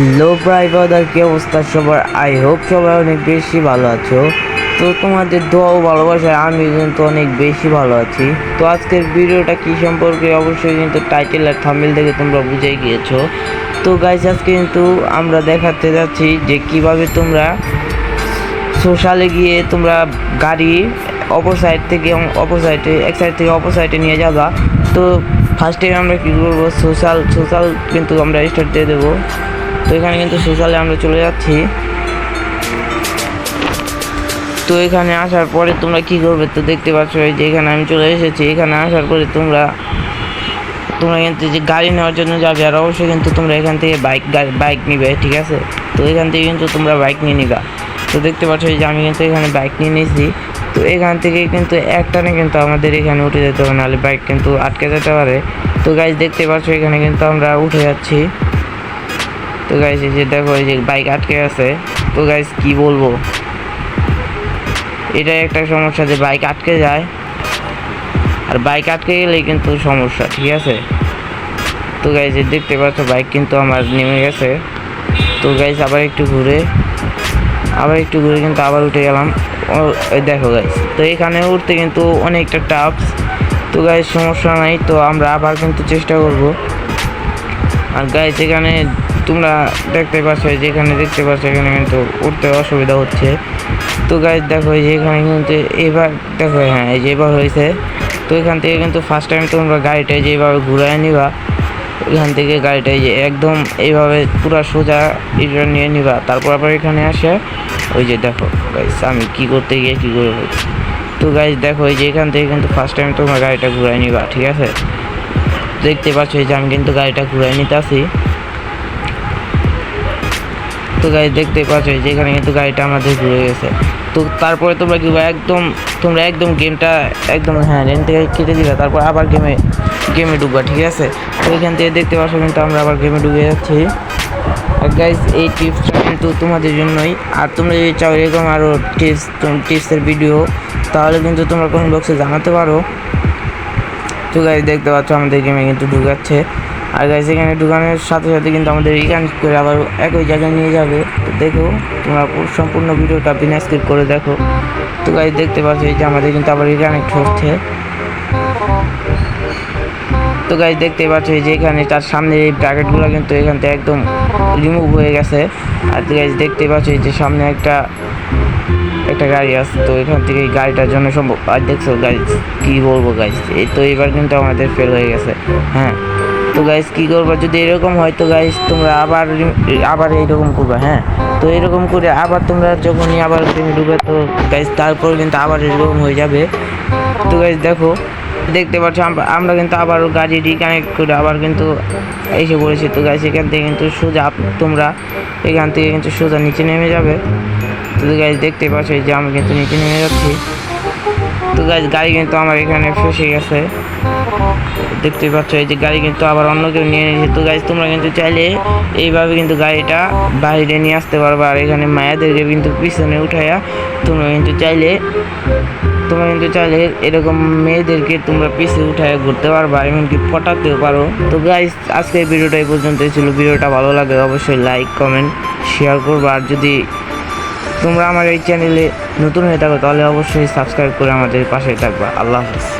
Hello প্রায় বাদার কি অবস্থা সবার? আই হোপ সবাই অনেক বেশি ভালো আছো। তো তোমাদের দোয়া ও ভালোবাসায় আমি কিন্তু অনেক বেশি ভালো আছি। তো আজকের ভিডিওটা কি সম্পর্কে অবশ্যই কিন্তু টাইটেল আর থামিল থেকে তোমরা বুঝে গিয়েছো। তো গাইজ আজকে কিন্তু আমরা দেখাতে যাচ্ছি যে কীভাবে তোমরা সোশ্যালে গিয়ে তোমরা গাড়ি অপর সাইড থেকে অপর সাইডে এক সাইড থেকে অপর সাইডে নিয়ে যাবা। তো ফার্স্টে আমরা কী করব? সোশ্যাল সোশ্যাল কিন্তু আমরা স্টার্ট দিয়ে দেবো। তো এখানে কিন্তু সোশ্যালে আমরা চলে যাচ্ছি। তো এখানে আসার পরে তোমরা কি করবে তো দেখতে পাচ্ছ এই যে এখানে আমি চলে এসেছি। এখানে আসার পরে তোমরা তোমরা কিন্তু যে গাড়ি নেওয়ার জন্য যাবে আর অবশ্যই কিন্তু তোমরা এখান থেকে বাইক বাইক নিবে, ঠিক আছে? তো এখান থেকে কিন্তু তোমরা বাইক নিয়ে নিবা। তো দেখতে পাচ্ছ যে আমি কিন্তু এখানে বাইক নিয়ে নিয়েছি। তো এখান থেকে কিন্তু একটানে কিন্তু আমাদের এখানে উঠে যেতে হবে, নাহলে বাইক কিন্তু আটকে যেতে পারে। তো গাইজ দেখতে পাচ্ছ এখানে কিন্তু আমরা উঠে যাচ্ছি। তো গাইজ এই যে দেখো, এই যে বাইক আটকে আছে। তো গাইজ কি বলব? এটাই একটা সমস্যা যে বাইক আটকে যায়। আর বাইক আটকে গেলেই কিন্তু সমস্যা, ঠিক আছে? তো গাইজ দেখতে পাচ্ছ বাইক কিন্তু আমার নেমে গেছে। তো গাইজ আবার একটু ঘুরে, আবার একটু ঘুরে কিন্তু আবার উঠে গেলাম। দেখো গাইজ তো এখানে উঠতে কিন্তু অনেকটা টাফ তো গাইজ সমস্যা নাই, তো আমরা আবার কিন্তু চেষ্টা করব। আর গাইজ এখানে তোমরা দেখতে পাচ্ছ যেখানে দেখতে পাচ্ছ এখানে কিন্তু উঠতে অসুবিধা হচ্ছে। তো গাইজ দেখো এখানে কিন্তু এবার, দেখো হ্যাঁ এই যে এবার হয়েছে। তো এখান থেকে কিন্তু ফার্স্ট টাইম তোমরা গাড়িটা যেভাবে ঘুরায় নিবা। এখান থেকে গাড়িটা যে একদম এইভাবে পুরো সোজা এটা নিয়ে নিবা। তারপর আবার এখানে আসে। ওই যে দেখো গাইজ আমি কি করতে গিয়ে কী করে তো গাইজ দেখো এই যে এখান থেকে কিন্তু ফার্স্ট টাইম তোমরা গাড়িটা ঘুরায় নিবা, ঠিক আছে? দেখতে পাচ্ছ এই যে আমি কিন্তু গাড়িটা ঘুরাই নিতে আসি। তো গাড়ি দেখতে পাচ্ছ, এই যে এখানে কিন্তু গাড়িটা আমাদের ঘুরে গেছে। তো তারপরে তোমরা কি একদম, তোমরা একদম গেমটা একদম হ্যাঁ রেন থেকে কেটে দিবে, তারপর আবার গেমে গেমে ঢুকবা, ঠিক আছে? তো এখান থেকে দেখতে পাচ্ছ কিন্তু আমরা আবার গেমে ঢুকে যাচ্ছি। আর গাইজ এই টিপসটা কিন্তু তোমাদের জন্যই। আর তোমরা যদি চাও এরকম আরও টিপস টিপসের ভিডিও তাহলে কিন্তু তোমরা কমেন্ট বক্সে জানাতে পারো। তো গাইজ দেখতে পাচ্ছ আমাদের গেমে কিন্তু ঢুকাচ্ছে। আর গাইজ এখানে ঢুকানোর সাথে সাথে কিন্তু আমাদের রিকানেক্ট করে আবার একই জায়গায় নিয়ে যাবে। তো দেখো, তোমরা সম্পূর্ণ ভিডিওটা বিনা স্কিপ করে দেখো। তো গাইজ দেখতে পাচ্ছ এই যে আমাদের কিন্তু আবার রিকানেক্ট হচ্ছে তো গাইজ দেখতে পাচ্ছ যে এখানে তার সামনে এই ব্র্যাকেটগুলো কিন্তু এখান থেকে একদম রিমুভ হয়ে গেছে। আর গাইজ দেখতে পাচ্ছ এই যে সামনে একটা একটা গাড়ি আছে, তো এখান থেকে গাড়িটার জন্য সম্ভব আর দেখছ গাইজ কি বলব গাইজ এই তো এবার কিন্তু আমাদের ফেল হয়ে গেছে হ্যাঁ। তো গাইজ কি করব? যদি এরকম হয় তো গাইজ তোমরা আবার আবার এইরকম করবে হ্যাঁ। তো এরকম করে আবার তোমরা যখনই আবার তুমি ঢুকে তো গাইজ তারপর কিন্তু আবার এরকম হয়ে যাবে। তো গাইজ দেখো, দেখতে পাচ্ছ আমরা আমরা কিন্তু আবার গাড়ি রিকানেক্ট করে আবার কিন্তু এসে পড়েছি। তো গাইজ এখান থেকে কিন্তু সোজা তোমরা এখান থেকে কিন্তু সোজা নিচে নেমে যাবে। তো গাইজ দেখতে পাচ্ছ যে আমি কিন্তু নিচে নেমে যাচ্ছি। তো গাইজ গাড়ি কিন্তু আমার এখানে ফেসে গেছে। দেখতে পাচ্ছ এই যে গাড়ি কিন্তু আবার অন্য কেউ নিয়ে নিয়েছে। তো গাইজ তোমরা কিন্তু চাইলে এইভাবে কিন্তু গাড়িটা বাইরে নিয়ে আসতে পারবে। আর এখানে মায়াদেরকে কিন্তু পিছনে উঠাইয়া তোমরা কিন্তু চাইলে, তোমরা কিন্তু চাইলে এরকম মেয়েদেরকে তোমরা পিছে উঠায় ঘুরতে পারবা, এমনকি পটাতেও পারো। তো গাইজ আজকের ভিডিওটা এই পর্যন্তই ছিল। ভিডিওটা ভালো লাগে অবশ্যই লাইক কমেন্ট শেয়ার করবা। আর যদি তোমরা আমার এই চ্যানেলে নতুন হয়ে থাকো, তাহলে অবশ্যই সাবস্ক্রাইব করে আমাদের পাশে থাকবা। আল্লাহ হাফিজ।